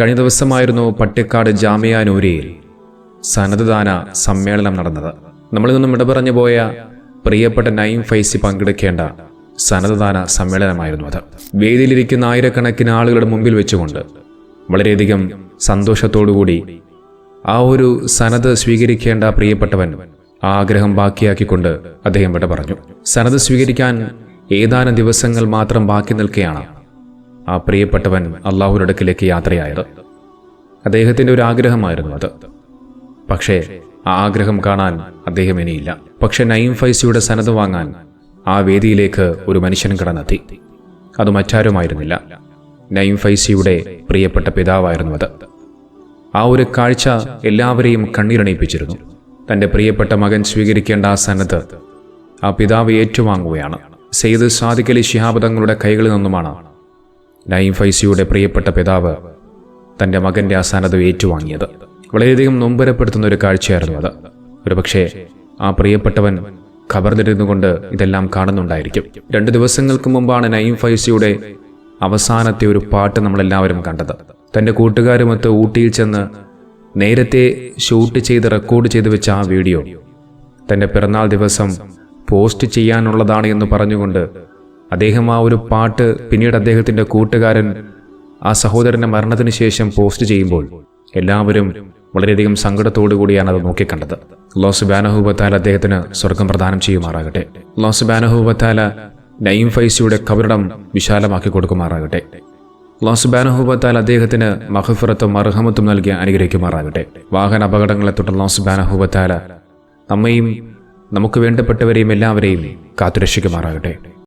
കഴിഞ്ഞ ദിവസമായിരുന്നു പട്ടിക്കാട് ജാമ്യാനൂരിയിൽ സന്നദ്ധദാന സമ്മേളനം നടന്നത്. നമ്മളിൽ നിന്നും ഇടപറഞ്ഞു പോയ പ്രിയപ്പെട്ട നൈം ഫൈസി പങ്കെടുക്കേണ്ട സന്നദ്ധദാന സമ്മേളനമായിരുന്നു അത്. വേദിയിലിരിക്കുന്ന ആയിരക്കണക്കിന് ആളുകളുടെ മുമ്പിൽ വെച്ചുകൊണ്ട് വളരെയധികം സന്തോഷത്തോടുകൂടി ആ ഒരു സനത് സ്വീകരിക്കേണ്ട പ്രിയപ്പെട്ടവൻ ആഗ്രഹം ബാക്കിയാക്കിക്കൊണ്ട് അദ്ദേഹം ഇവിടെ പറഞ്ഞു സനത് സ്വീകരിക്കാൻ ഏതാനും ദിവസങ്ങൾ മാത്രം ബാക്കി നിൽക്കെയാണ് ആ പ്രിയപ്പെട്ടവൻ അള്ളാഹുരടുക്കിലേക്ക് യാത്രയായത്. അദ്ദേഹത്തിന്റെ ഒരു ആഗ്രഹമായിരുന്നു അത്. പക്ഷേ ആ ആഗ്രഹം കാണാൻ അദ്ദേഹം ഇനിയില്ല. പക്ഷെ നയിം ഫൈസിയുടെ സനത് വാങ്ങാൻ ആ വേദിയിലേക്ക് ഒരു മനുഷ്യൻ കടന്നെത്തി. അത് മറ്റാരുമായിരുന്നില്ല. നയിം ഫൈസിയുടെ പ്രിയപ്പെട്ട പിതാവായിരുന്നു അത്. ആ ഒരു കാഴ്ച എല്ലാവരെയും കണ്ണീരണിയിപ്പിച്ചിരുന്നു. തന്റെ പ്രിയപ്പെട്ട മകൻ സ്വീകരിക്കേണ്ട ആ സന്നദ്ധ ആ പിതാവ് ഏറ്റുവാങ്ങുകയാണ്. സെയ്ദ് സാദിഖ് അലി ശിഹാബ് തങ്ങളുടെ കൈകളിൽ നിന്നുമാണ് നയിം ഫൈസിയുടെ പ്രിയപ്പെട്ട പിതാവ് തന്റെ മകന്റെ ആസാനത ഏറ്റുവാങ്ങിയത്. വളരെയധികം നൊമ്പരപ്പെടുത്തുന്ന ഒരു കാഴ്ചയായിരുന്നു അത്. ഒരുപക്ഷെ ആ പ്രിയപ്പെട്ടവൻ ഖബറിലിരുന്നുകൊണ്ട് ഇതെല്ലാം കാണുന്നുണ്ടായിരിക്കും. രണ്ട് ദിവസങ്ങൾക്ക് മുമ്പാണ് നയിം ഫൈസിയുടെ അവസാനത്തെ ഒരു പാട്ട് നമ്മളെല്ലാവരും കണ്ടത്. തന്റെ കൂട്ടുകാരുമൊത്ത് ഊട്ടിയിൽ ചെന്ന് നേരത്തെ ഷൂട്ട് ചെയ്ത് റെക്കോർഡ് ചെയ്ത് വെച്ച ആ വീഡിയോ തന്റെ പിറന്നാൾ ദിവസം പോസ്റ്റ് ചെയ്യാനുള്ളതാണ് എന്ന് പറഞ്ഞുകൊണ്ട് അദ്ദേഹം ആ ഒരു പാട്ട് പിന്നീട് അദ്ദേഹത്തിന്റെ കൂട്ടുകാരൻ ആ സഹോദരന്റെ മരണത്തിന് ശേഷം പോസ്റ്റ് ചെയ്യുമ്പോൾ എല്ലാവരും വളരെയധികം സങ്കടത്തോടു കൂടിയാണ് അത് നോക്കിക്കണ്ടത്. ലോസ് ബാനഹൂബത്താല അദ്ദേഹത്തിന് സ്വർഗം പ്രദാനം ചെയ്യുമാറാകട്ടെ. ലോസ് ബാനഹൂബത്താല നയിം ഫൈസിയുടെ കബറിടം വിശാലമാക്കി കൊടുക്കുമാറാകട്ടെ. ലോസ് ബാനഹൂബത്താൽ അദ്ദേഹത്തിന് മഹഫിറത്തും അർഹമത്തും നൽകി അനുഗ്രഹിക്കുമാറാകട്ടെ. വാഹന അപകടങ്ങളെ തുടർന്ന് ലോസ് ബാനഹൂബത്താല നമ്മയും നമുക്ക് വേണ്ടപ്പെട്ടവരെയും എല്ലാവരെയും കാത്തുരക്ഷിക്കുമാറാകട്ടെ.